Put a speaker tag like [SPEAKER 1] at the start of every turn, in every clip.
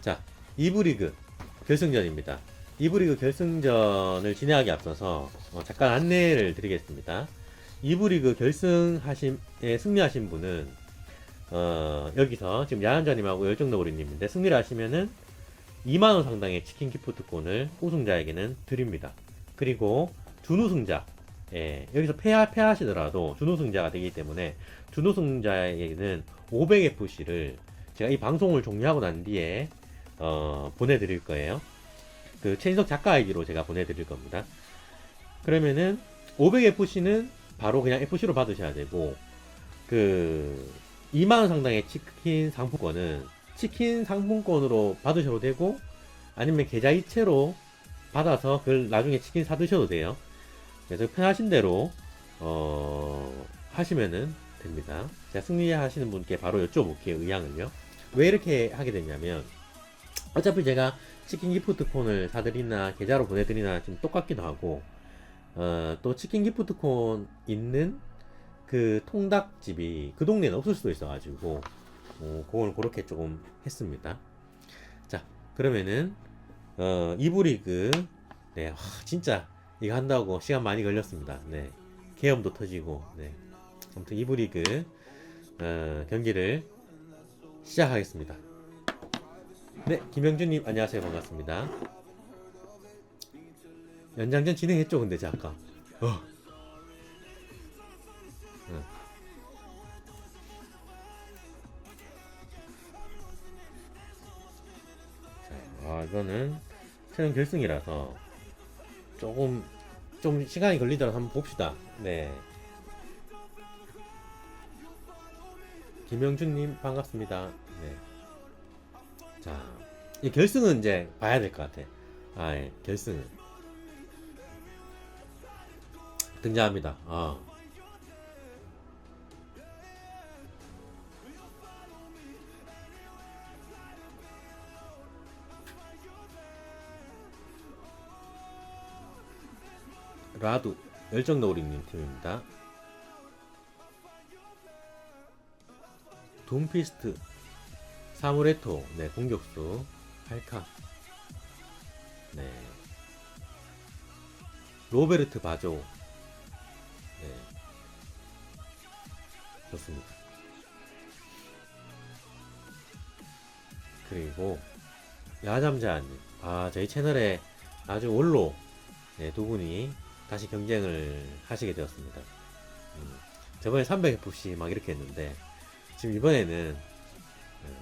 [SPEAKER 1] 자, 2부 리그 결승전입니다. 2부 리그 결승전을 진행하기 앞서서 어, 잠깐 안내를 드리겠습니다. 2부 리그 결승하신, 에 승리하신 분은, 어, 여기서 지금 야한자님하고 열정너구리님인데 승리를 하시면은 2만원 상당의 치킨 기프트콘을 우승자에게는 드립니다. 그리고 준우승자, 예, 여기서 패하, 패하시더라도 준우승자가 되기 때문에 준우승자에게는 500FC를 제가 이 방송을 종료하고 난 뒤에 어, 보내드릴 거예요. 그 최인석 작가 아이디로 제가 보내드릴 겁니다. 그러면은 500FC는 바로 그냥 FC로 받으셔야 되고 그 2만원 상당의 치킨 상품권은 치킨 상품권으로 받으셔도 되고 아니면 계좌 이체로 받아서 그걸 나중에 치킨 사 드셔도 돼요. 그래서 편하신 대로 어, 하시면은 됩니다. 제가 승리하시는 분께 바로 여쭤볼게요. 의향을요. 왜 이렇게 하게 됐냐면 어차피 제가 치킨 기프트콘을 사드리나 계좌로 보내드리나 지금 똑같기도 하고 어, 또 치킨 기프트콘 있는 그 통닭집이 그 동네는 없을 수도 있어가지고 어, 그걸 그렇게 조금 했습니다. 자 그러면은 어, 2부 리그 네 와, 진짜 이거 한다고 시간 많이 걸렸습니다. 네 계엄도 터지고 네 아무튼 2부 리그 어, 경기를 시작하겠습니다. 네, 김영준님 안녕하세요 반갑습니다. 연장전 진행했죠 근데 제가 아까. 어. 응. 자, 아 이거는 최종 결승이라서 조금 좀 시간이 걸리더라도 한번 봅시다. 네. 김영준님 반갑습니다. 네. 자, 이 결승은 이제 봐야 될 것 같아. 아, 예, 결승은 등장합니다. 아. 라두 열정너구리님 팀입니다. 둠피스트 사무레토 네 공격수 8카. 네. 로베르트 바조. 네. 좋습니다. 그리고 야잠자님 아 저희 채널에 아주 올로 네, 두 분이 다시 경쟁을 하시게 되었습니다. 음, 저번에 300FC 막 이렇게 했는데 지금 이번에는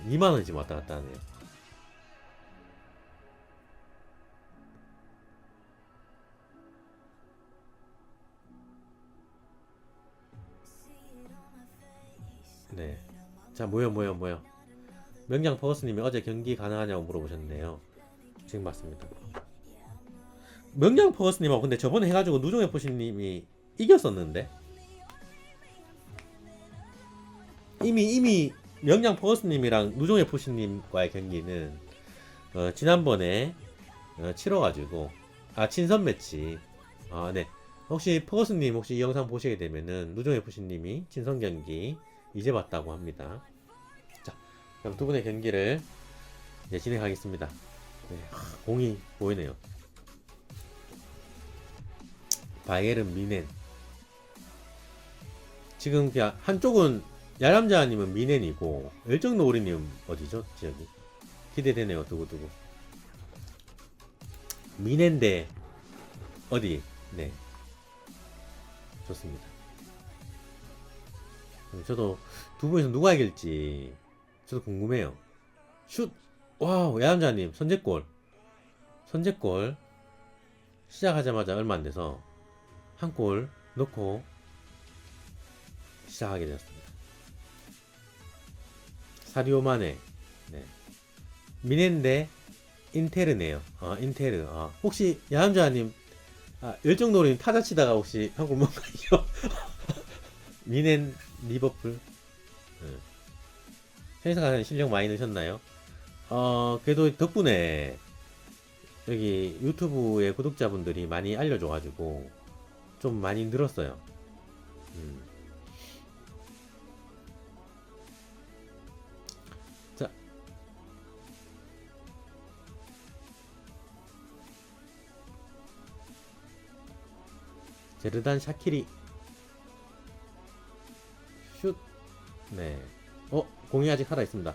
[SPEAKER 1] 2만원 지금 왔다 갔다 하네요. 네. 자, 모여, 모여, 모여. 명장 퍼거스님이 어제 경기 가능하냐고 물어보셨네요. 지금 맞습니다. 명장 퍼거스님하고 근데 저번에 해가지고 누종의 포신님이 이겼었는데? 이미, 이미 명장 퍼거스님이랑 누종의 포신님과의 경기는 어, 지난번에 어, 치러가지고 아 친선 매치. 아 네. 혹시 퍼거스님 혹시 이 영상 보시게 되면은 누종의 포신님이 친선 경기 이제 봤다고 합니다. 자 그럼 두 분의 경기를 이제 진행하겠습니다. 네, 하, 공이 보이네요. 바이에른 미넨. 지금 그냥 한쪽은 야람자님은 미넨이고 열정노우리님 어디죠? 지역이? 기대되네요 두고두고. 미넨데 어디? 네. 좋습니다. 음, 저도 두 분에서 누가 이길지 저도 궁금해요. 슛! 와우 야람자님 선제골. 선제골 시작하자마자 얼마 안 돼서 한 골 넣고 시작하게 되었습니다. 사리오마네. 네. 미넨데 인테르네요. 아, 인테르. 아, 혹시 야함자님 아, 열정노린 타자 치다가 혹시 한국 뭔가요? 미넨 리버풀. 네. 현석아는 실력 많이 넣으셨나요? 어, 그래도 덕분에 여기 유튜브의 구독자분들이 많이 알려줘가지고 좀 많이 늘었어요. 음. 제르단 샤키리 슛. 네. 어, 공이 아직 살아 있습니다.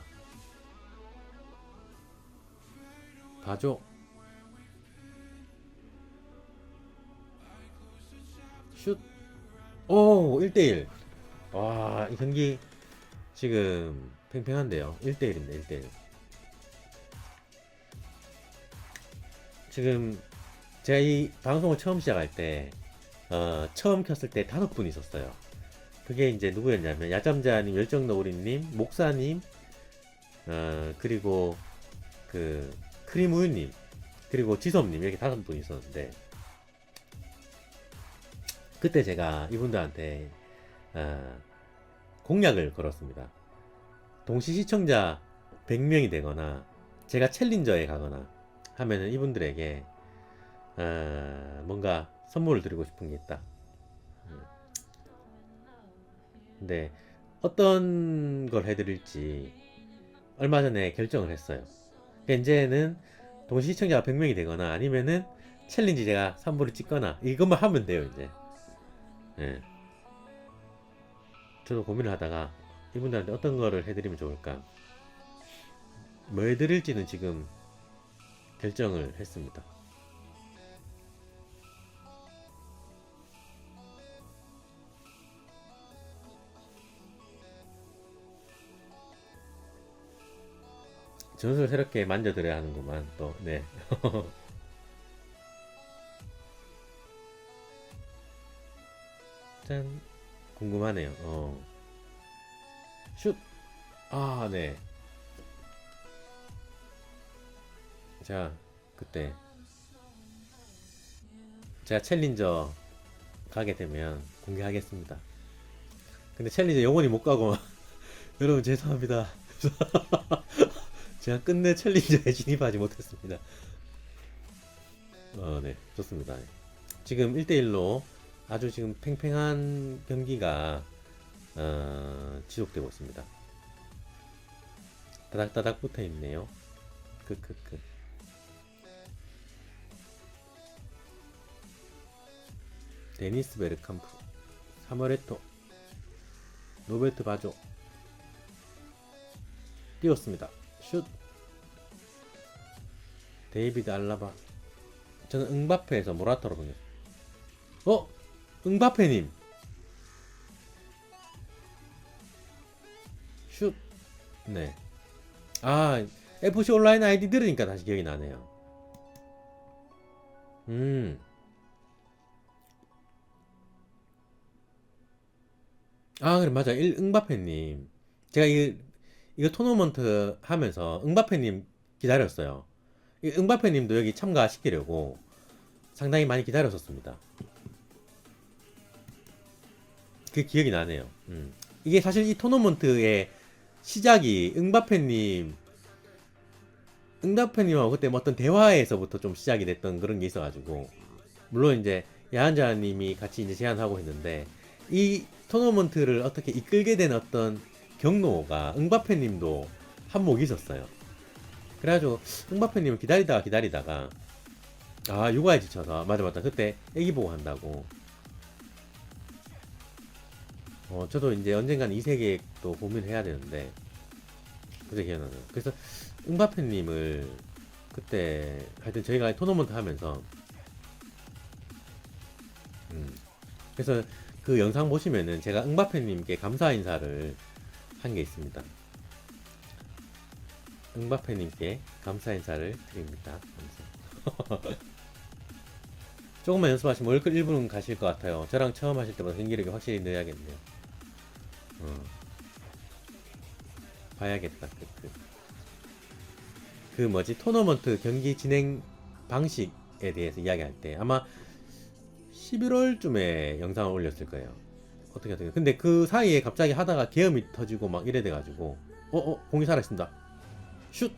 [SPEAKER 1] 봐줘. 슛. 오, 1대1. 와, 이 경기 지금 팽팽한데요. 1대1입니다, 1대1. 지금 제가 이 방송을 처음 시작할 때, 어, 처음 켰을 때 다섯 분 있었어요. 그게 이제 누구였냐면, 야잠자님, 열정너구리님, 목사님, 어, 그리고 그, 크림우유님, 그리고 지섭님, 이렇게 다섯 분 있었는데, 그때 제가 이분들한테, 어, 공약을 걸었습니다. 동시 시청자 100명이 되거나, 제가 챌린저에 가거나 하면은 이분들에게, 어, 뭔가 선물을 드리고 싶은 게 있다. 음. 근데 어떤 걸 해드릴지 얼마 전에 결정을 했어요. 그러니까 이제는 동시 시청자가 100명이 되거나 아니면은 챌린지 제가 3부를 찍거나 이것만 하면 돼요 이제. 예. 저도 고민을 하다가 이분들한테 어떤 거를 해드리면 좋을까. 뭐 해드릴지는 지금 결정을 했습니다. 전술 새롭게 만져드려야 하는구만 또 네. 짠 궁금하네요. 어. 슛. 아 네. 자 그때 제가 챌린저 가게 되면 공개하겠습니다. 근데 챌린저 영원히 못 가고 여러분 죄송합니다. 제가 끝내 챌린저에 진입하지 못했습니다. 어, 네, 좋습니다. 지금 1대1로 아주 지금 팽팽한 경기가 어, 지속되고 있습니다. 따닥따닥 붙어 있네요. 크크크. 데니스 베르캄프, 사머레토, 로베르트 바조 띄웠습니다. 슛. 데이비드 알라바. 저는 응바페에서 모라타로 보냈어요. 어? 응바페님. 슛. 네. 아, FC 온라인 아이디 들으니까 다시 기억이 나네요. 음. 아, 그래, 맞아. 일, 응바페님. 제가 이, 이거 토너먼트 하면서 응바페님 기다렸어요. 이 응바페님도 여기 참가시키려고 상당히 많이 기다렸었습니다. 그 기억이 나네요. 음. 이게 사실 이 토너먼트의 시작이 응바페님, 응바페님하고 그때 뭐 어떤 대화에서부터 좀 시작이 됐던 그런 게 있어가지고, 물론 이제 야한자님이 같이 이제 제안하고 했는데, 이 토너먼트를 어떻게 이끌게 된 어떤 경로가 응바페님도 한몫이 있었어요. 그래가지고 응바페님을 기다리다가 기다리다가 아 육아에 지쳐서 맞아 맞다 그때 애기 보고 한다고 어 저도 이제 언젠간 이 세계도 고민을 해야 되는데 그때 기억나요. 그래서 응바페님을 그때 하여튼 저희가 토너먼트 하면서 음 그래서 그 영상 보시면은 제가 응바페님께 감사 인사를 한 게 있습니다. 응바페님께 감사 인사를 드립니다. 조금만 연습하시면 월클 1분은 가실 것 같아요. 저랑 처음 하실 때보다 경기력이 확실히 늘어야겠네요. 어. 봐야겠다. 그, 그. 그 뭐지 토너먼트 경기 진행 방식에 대해서 이야기할 때 아마 11월쯤에 영상을 올렸을 거예요. 어떻게 어떻게. 근데 그 사이에 갑자기 하다가 계엄이 터지고 막 이래 돼가지고 어어 공이 살아있습니다. 슛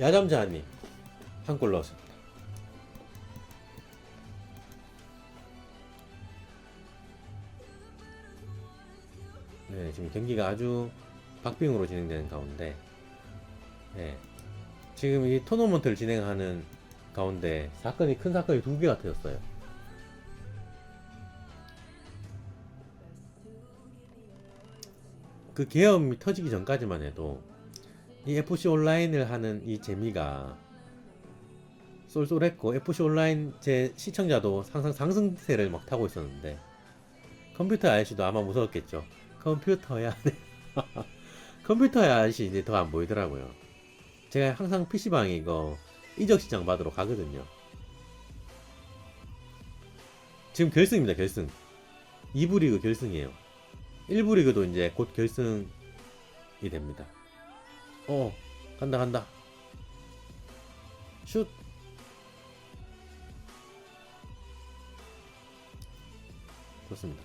[SPEAKER 1] 야잠자님 한 골 넣었습니다. 네 지금 경기가 아주 박빙으로 진행되는 가운데 네 지금 이 토너먼트를 진행하는 가운데 사건이 큰 사건이 두 개가 터졌어요. 그 계엄이 터지기 전까지만 해도 이 FC 온라인을 하는 이 재미가 쏠쏠했고 FC 온라인 제 시청자도 항상 상승세를 막 타고 있었는데 컴퓨터 아저씨도 아마 무서웠겠죠. 컴퓨터야. 컴퓨터의 아저씨 이제 더 안 보이더라고요. 제가 항상 PC방에 이거 이적 시장 받으러 가거든요. 지금 결승입니다, 결승. 2부 리그 결승이에요. 1부 리그도 이제 곧 결승이 됩니다. 어, 간다, 간다. 슛. 좋습니다.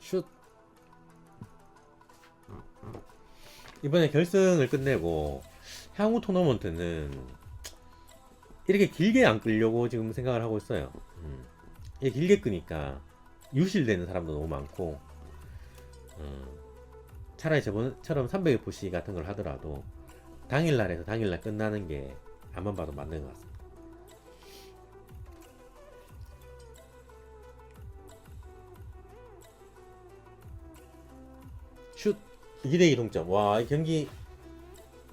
[SPEAKER 1] 슛. 이번에 결승을 끝내고 향후 토너먼트는 이렇게 길게 안 끌려고 지금 생각을 하고 있어요. 음. 이게 길게 끄니까 유실되는 사람도 너무 많고 음. 차라리 저번처럼 300FC 같은 걸 하더라도 당일날에서 당일날 끝나는 게 안만 봐도 맞는 것 같습니다. 슛 2대2 동점. 와, 이 경기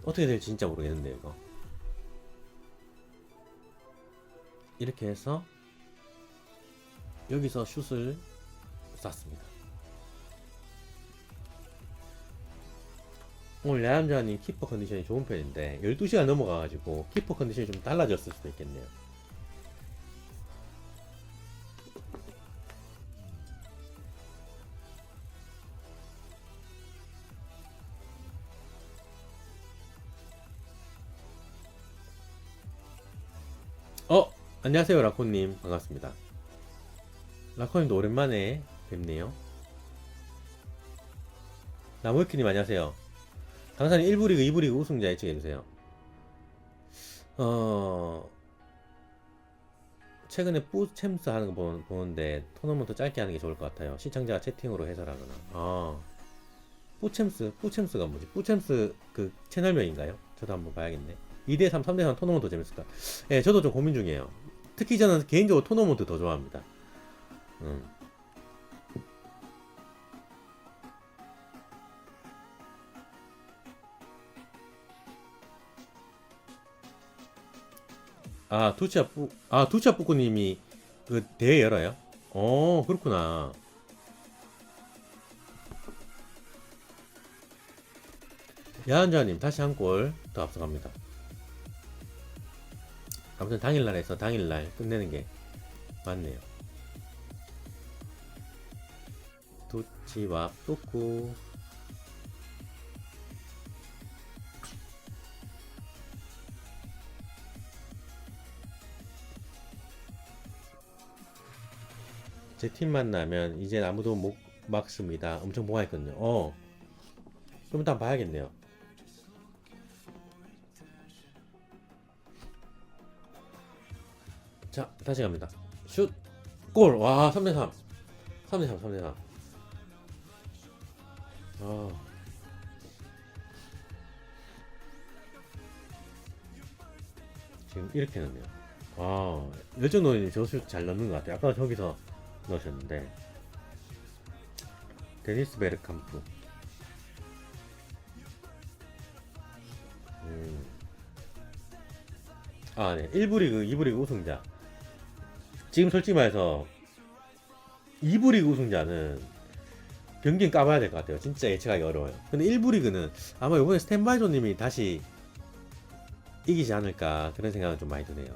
[SPEAKER 1] 어떻게 될지 진짜 모르겠는데요, 이거. 이렇게 해서 여기서 슛을 쐈습니다. 오늘 야암자님 키퍼 컨디션이 좋은 편인데 12시간 넘어가가지고 키퍼 컨디션이 좀 달라졌을 수도 있겠네요. 어 안녕하세요 라코님 반갑습니다. 라코님도 오랜만에 뵙네요. 나무위키님 안녕하세요. 당사님 1부 리그, 2부 리그 우승자 예측해주세요. 어, 최근에 뿌챔스 하는 거 보- 보는데 토너먼트 짧게 하는 게 좋을 것 같아요. 시청자가 채팅으로 해설하거나. 아, 뿌챔스, 뿌챔스가 뭐지? 뿌챔스 그 채널명인가요? 저도 한번 봐야겠네. 2대3, 3대3 토너먼트 더 재밌을 까? 예, 저도 좀 고민 중이에요. 특히 저는 개인적으로 토너먼트 더 좋아합니다. 음. 아, 두치아 뿌, 아, 두치아 뿌꾸님이 그 대회 열어요? 어, 그렇구나. 야한자님 다시 한 골 더 앞서갑니다. 아무튼 당일날 해서 당일날 끝내는 게 맞네요. 두치와 뿌꾸 제 팀 만나면 이제 아무도 못 막습니다. 엄청 보아했거든요. 어. 좀 이따 봐야겠네요. 자, 다시 갑니다. 슛! 골! 와, 3대3. 3대3, 3대3. 아. 지금 이렇게 넣네요. 아, 열정노인이 저슛 잘 넣는 것 같아요. 아까 저기서 넣으셨는데. 데니스 베르캄프. 음. 아, 네. 1부 리그, 2부 리그 우승자. 지금 솔직히 말해서 2부 리그 우승자는 경기는 까봐야 될 것 같아요. 진짜 예측하기 어려워요. 근데 1부 리그는 아마 이번에 스탠바이조님이 다시 이기지 않을까 그런 생각은 좀 많이 드네요.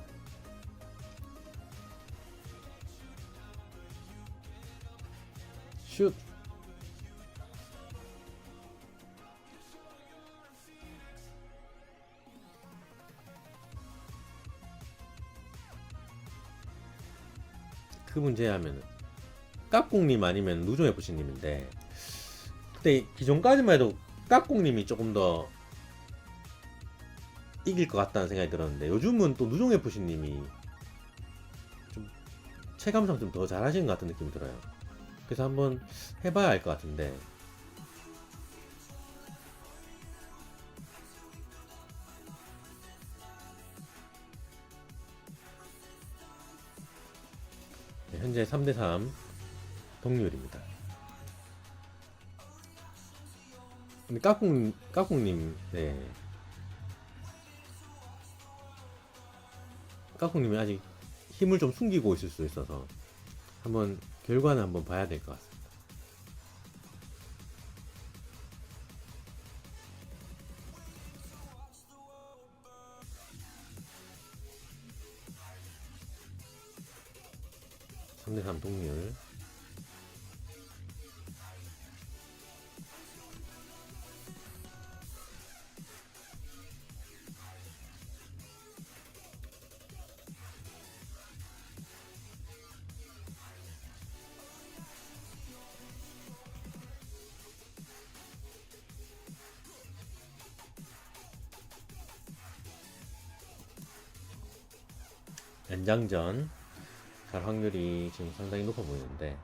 [SPEAKER 1] 그 문제 하면은 깍꿍님 아니면 누종 FC님인데 그때 기존까지만 해도 깍꿍님이 조금 더 이길 것 같다는 생각이 들었는데 요즘은 또 누종 FC님이 좀 체감상 좀 더 잘하시는 것 같은 느낌이 들어요. 그래서 한번 해봐야 알것 같은데 현재 3대3 동률입니다. 근데 까꿍, 까꿍님, 네. 까꿍님이 아직 힘을 좀 숨기고 있을 수 있어서 한번 결과는 한번 봐야 될 것 같습니다. 삼대3 동률 연장전 갈 확률이 지금 상당히 높아 보이는데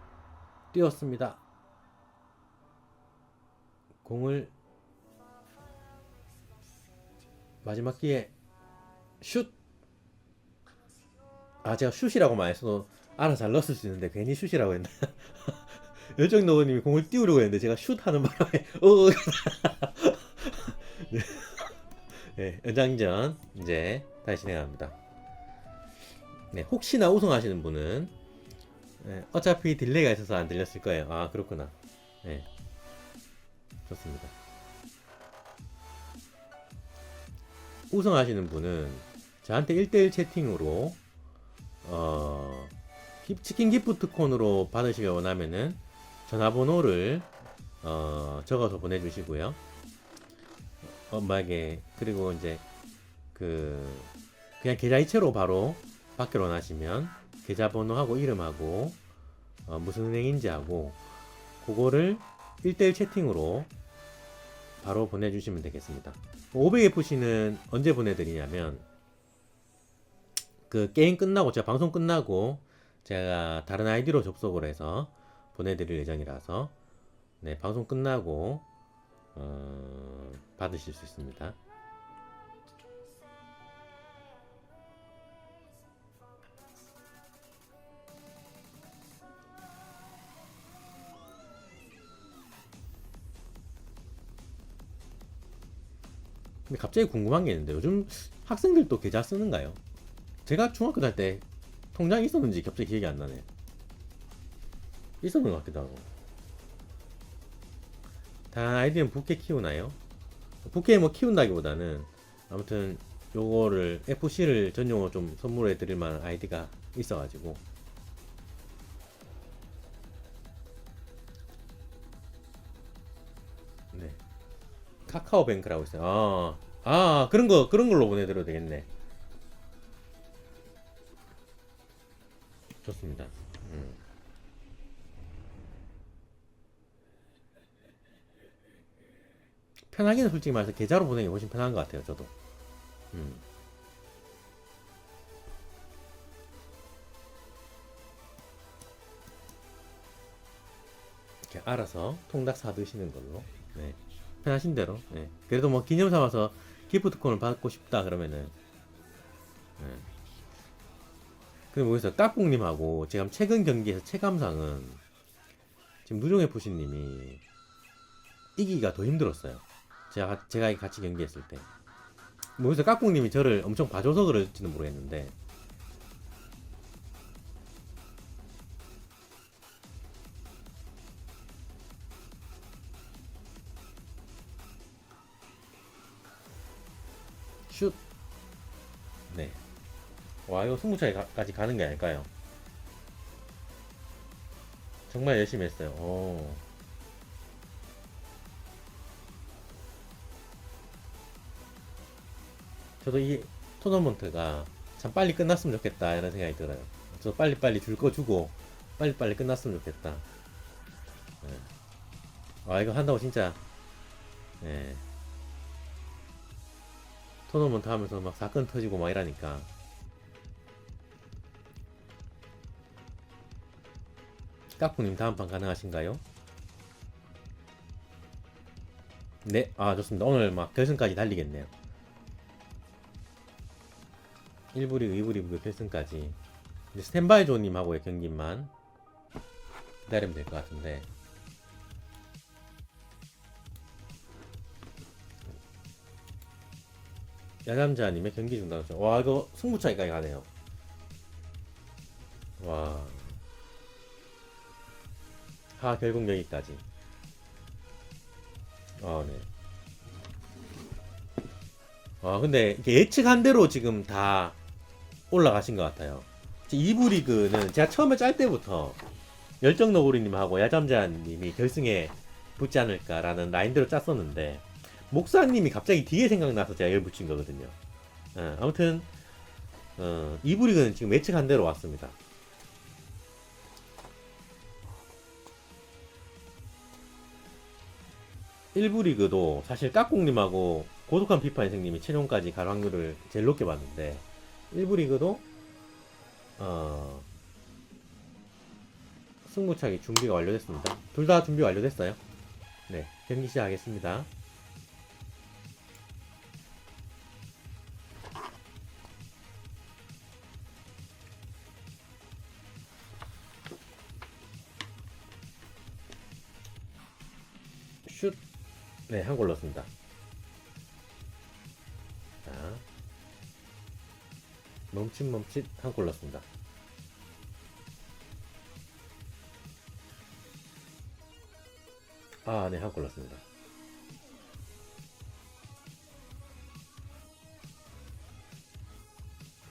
[SPEAKER 1] 뛰었습니다. 공을 마지막 기회 슛. 아 제가 슛이라고 말해서 알아 잘 넣었을 수 있는데 괜히 슛이라고 했나? 열정 노우님이 공을 띄우려고 했는데 제가 슛 하는 바람에 어. 네. 네, 연장전 이제 다시 진행합니다. 네, 혹시나 우승하시는 분은 네, 어차피 딜레이가 있어서 안 들렸을 거예요. 아 그렇구나. 네, 좋습니다. 우승하시는 분은 저한테 1대1 채팅으로 어, 기- 치킨 기프트콘으로 받으시길 원하면은 전화번호를 어, 적어서 보내주시고요. 엄마에게 그리고 이제 그 그냥 계좌이체로 바로 받기를 원하시면 계좌번호하고 이름하고 어, 무슨 은행인지 하고 그거를 1대1 채팅으로 바로 보내주시면 되겠습니다. 500FC는 언제 보내드리냐면 그 게임 끝나고 제가 방송 끝나고 제가 다른 아이디로 접속을 해서 보내드릴 예정이라서 네 방송 끝나고 어, 받으실 수 있습니다. 근데 갑자기 궁금한 게 있는데 요즘 학생들도 계좌 쓰는가요? 제가 중학교 다닐 때 통장이 있었는지 갑자기 기억이 안 나네. 있었는 것 같기도 하고. 다 아이디는 부캐 키우나요? 부캐 뭐 키운다기보다는 아무튼 요거를 FC를 전용으로 좀 선물해 드릴 만한 아이디가 있어가지고 네 카카오뱅크라고 있어요. 아, 아 그런 거 그런 걸로 보내드려도 되겠네. 좋습니다. 음. 편하기는 솔직히 말해서 계좌로 보내는 게 훨씬 편한 것 같아요. 저도. 음. 알아서 통닭 사 드시는 걸로. 네. 편하신 대로. 네. 그래도 뭐 기념 삼아서 기프트콘을 받고 싶다 그러면은. 네. 그리고 여기서 까꿍님하고 제가 최근 경기에서 체감상은 지금 누종 FC님이 이기기가 더 힘들었어요. 제가 제가 같이 경기했을 때. 뭐 여기서 까꿍님이 저를 엄청 봐줘서 그럴지는 모르겠는데 와 이거 승부차기까지 가는 게 아닐까요? 정말 열심히 했어요. 오. 저도 이 토너먼트가 참 빨리 끝났으면 좋겠다 이런 생각이 들어요. 저 빨리 빨리 줄 거 주고 빨리 빨리 끝났으면 좋겠다. 네. 아 이거 한다고 진짜 네. 토너먼트 하면서 막 사건 터지고 막 이러니까 까꾸님 다음 판 가능하신가요? 네, 아 좋습니다. 오늘 막 결승까지 달리겠네요. 1부 리그, 2부 리그 결승까지 이제 스탠바이 조님하고의 경기만 기다리면 될 것 같은데. 야잠자님의 경기 중단점. 와 이거 승부차기까지 가네요. 와. 하 결국 여기까지. 아 네. 아 근데 이게 예측한 대로 지금 다 올라가신 것 같아요. 2부 리그는 제가 처음에 짤 때부터 열정 너구리님하고 야잠자님이 결승에 붙지 않을까라는 라인대로 짰었는데 목사님이 갑자기 뒤에 생각나서 제가 열 붙인 거거든요. 어, 아무튼 어, 2부 리그는 지금 예측한 대로 왔습니다. 일부 리그도 사실 까꿍님하고 고독한 피파 인생님이 최종까지 갈 확률을 제일 높게 봤는데 일부 리그도 어, 승부차기 준비가 완료됐습니다. 둘 다 준비 완료됐어요. 네, 경기 시작하겠습니다. 네, 한 골 넣었습니다. 자. 멈칫 멈칫 한 골 넣었습니다. 아, 네, 한 골 넣었습니다.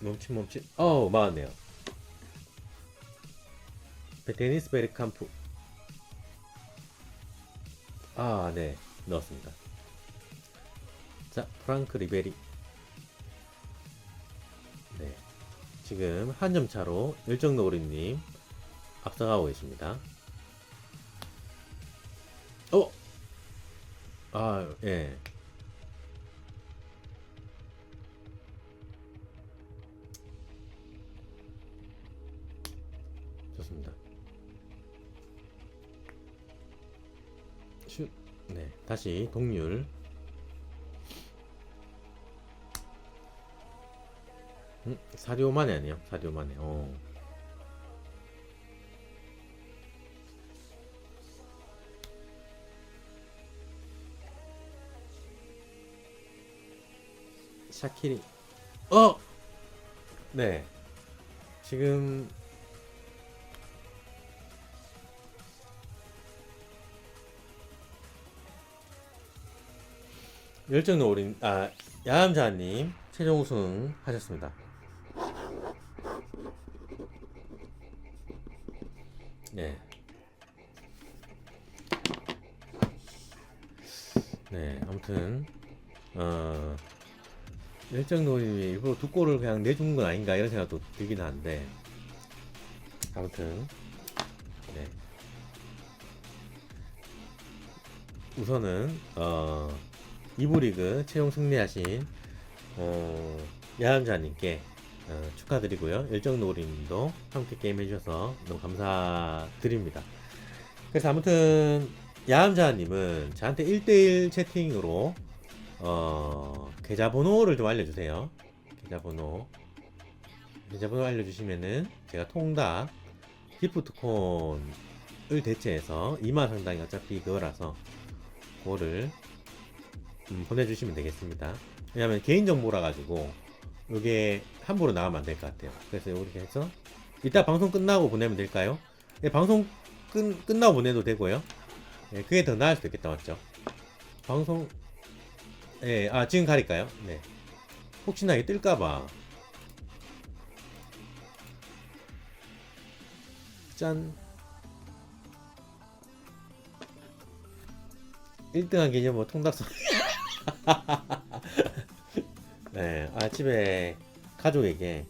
[SPEAKER 1] 멈칫 멈칫. 어우, 맞았네요. 데니스 베르캄프. 아, 네, 넣었습니다. 자, 프랑크 리베리. 네, 지금 한 점 차로 일정 노우리님 앞서가고 계십니다. 어? 아, 예. 다시 동률. 음, 마네 아니에요? 마네. 어. 샤키리. 어! 네. 지금 열정 노린 아 야암자님 최종 우승 하셨습니다. 네. 네, 아무튼 어 열정 노림이 일부러 두 골을 그냥 내준 건 아닌가 이런 생각도 들긴 하는데 아무튼 네. 우선은 어 2부 리그 최종 승리하신 어, 야함자님께 어, 축하드리고요. 열정노리님도 함께 게임 해주셔서 너무 감사드립니다. 그래서 아무튼 야함자님은 저한테 1대1 채팅으로 어, 계좌번호를 좀 알려주세요. 계좌번호 계좌번호 알려주시면은 제가 통닭 기프트콘을 대체해서 2만 상당히 어차피 그거라서 그거를 음, 보내주시면 되겠습니다. 왜냐면 개인정보라 가지고 이게 함부로 나가면 안 될 것 같아요. 그래서 이렇게 해서 이따 방송 끝나고 보내면 될까요? 네, 방송 끝, 끝나고 보내도 되고요. 네, 그게 더 나을 수도 있겠다 맞죠? 방송 예, 아 지금 가릴까요? 네. 혹시나 이게 뜰까봐 짠 1등한 기념 뭐 통닭 소 네, 아침에 가족에게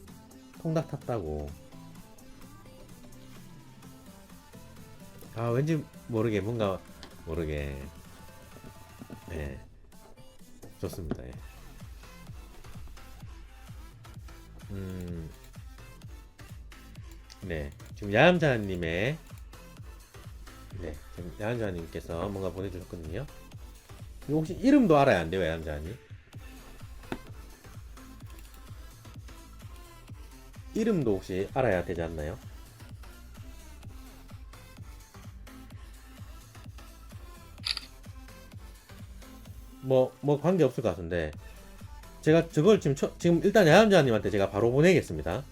[SPEAKER 1] 통닭 탔다고. 아, 왠지 모르게, 뭔가 모르게. 네. 좋습니다. 예. 음. 네. 지금 야암자님의 네. 지금 야암자님께서 뭔가 보내주셨거든요. 혹시 이름도 알아야 안 돼요, 애완자니? 이름도 혹시 알아야 되지 않나요? 뭐, 뭐 관계 없을 것 같은데. 제가 저걸 지금, 처, 지금 일단 야암자님한테 제가 바로 보내겠습니다.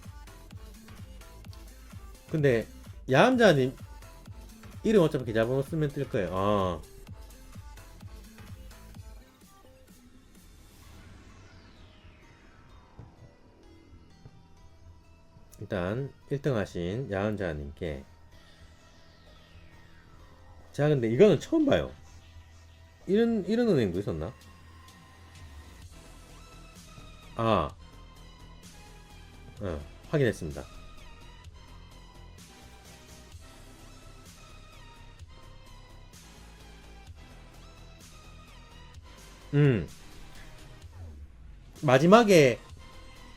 [SPEAKER 1] 근데, 야암자님, 이름 어차피 계좌번호 쓰면 뜰 거예요. 어. 일단 1등 하신 야은자님께 제가 근데 이거는 처음 봐요. 이런 이런 은행도 있었나? 아, 어, 확인했습니다. 음, 마지막에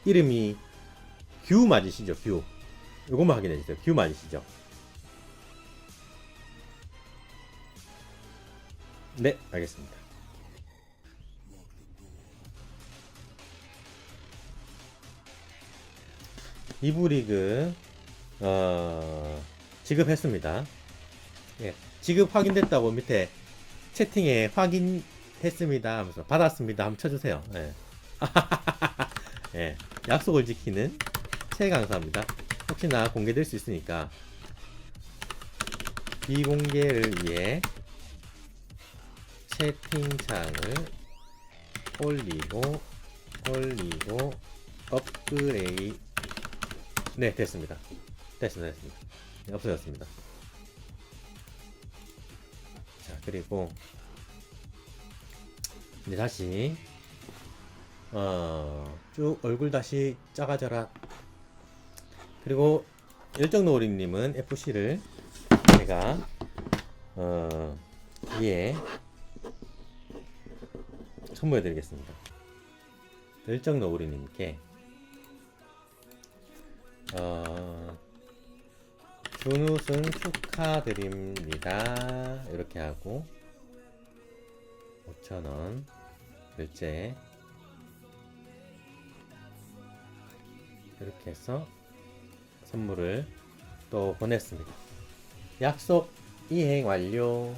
[SPEAKER 1] 이름이 규 맞으시죠? 규. 이것만 확인해 주세요. 규 맞으시죠? 네, 알겠습니다. 이부 리그 어, 지급했습니다. 예, 지급 확인됐다고 밑에 채팅에 확인했습니다 하면서 받았습니다 한번 쳐주세요. 예. 예, 약속을 지키는 최강사입니다. 혹시나 공개될 수 있으니까. 비공개를 위해 채팅창을 올리고 올리고 업그레이드. 네 됐습니다. 됐습니다 됐습니다. 네, 없어졌습니다. 자 그리고 이제 다시 어 쭉 얼굴 다시 작아져라 그리고 열정노을이님은 FC를 제가 어 위에 선물해 드리겠습니다. 열정 너구리님께 어, 준우승 축하드립니다. 이렇게 하고 5천원 결제 이렇게 해서 선물을 또 보냈습니다. 약속 이행 완료.